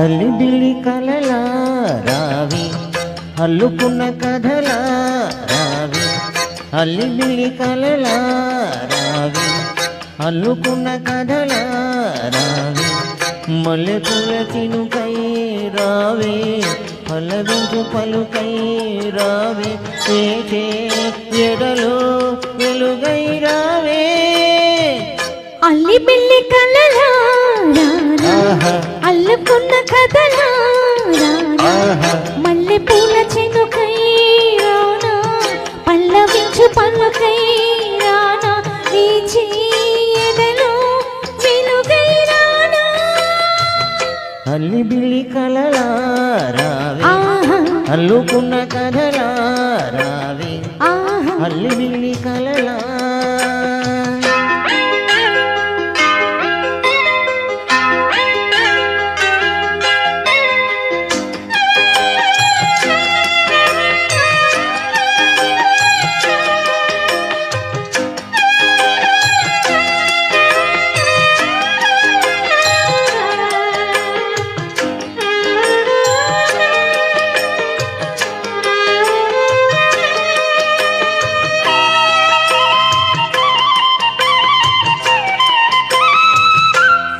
అల్లిబిల్లి కలలా రావి అల్లుకున్న కథలా రావి అల్లిబిల్లి కలలా రావి అల్లుకున్న కథలా రావి మల్లెపూల చినుకై రావే పల్లవించు పలుకై రావే ఎడలో వెలుగై రావే అల్లి బిల్లి కలలా రారా. అల్లుకున్న కథలా మల్లె పూల చెనుకై రానా? పల్లవించు పలుకై రానా? వీచి ఎదలో వెలుగై రానా? అల్లి బిల్లి కలలా రావే. అల్లుకున్న కథలా రావే. అల్లి బిల్లి కలలా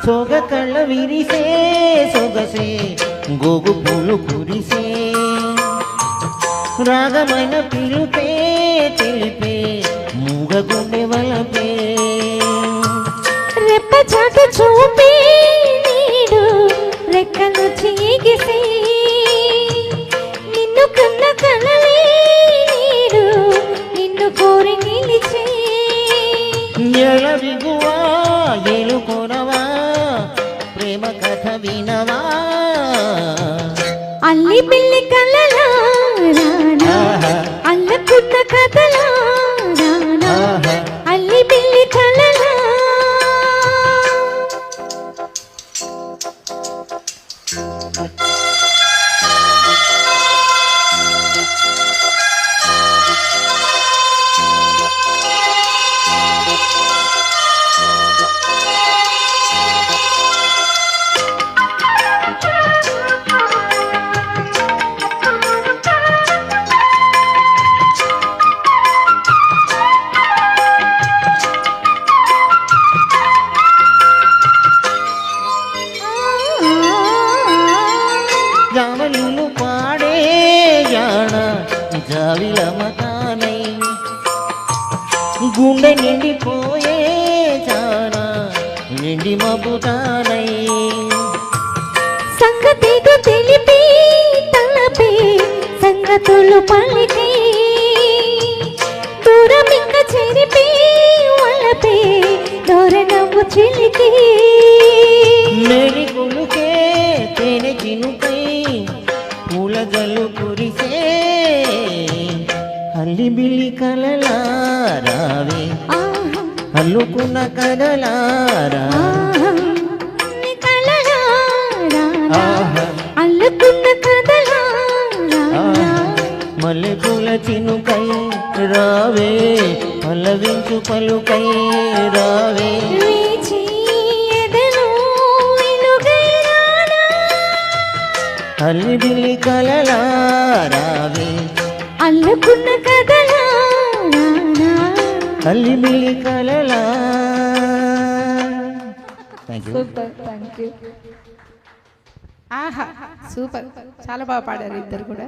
సొగ కళ్ళ విరిసే సొగసే గోగు పూలు కురిసే. రాగమైన పిలుపే తెలిపే మూగ గుండె వలపే. రెప్ప చాటు చూపి నీడు రెక్కలు చీగిసి. నిన్ను కన్న కలలే నీడు నిన్ను కోరి నిలిచి. ఎల అల్లి పిల్లి కలలా ఆహా, అల్లకున్న కథలా. విలమతానై గుండె నిండిపోయే జాన నిండి మబుతానై సంగతిగా తెలిపి తలపి సంగతులు పలికి దూరం ఇంకా చెరిపి వలపే దూరనవ్వు చిలికి అల్లి బిల్లి కలలా రావే ఆహా, అల్లుకున్న కదలారా. అల్లుకున్న కథలా రానా. మల్లెపూల చినుకై రావే. పల్లవించు పలుకై రావే. అల్లి బిల్లి కలలా రావే అల్లుకున్న కథలా రానా. అల్లి బిల్లి కలలా. Thank you super thank you ఆహా సూపర్. చాలా బాగా పాడారు ఇద్దరు కూడా.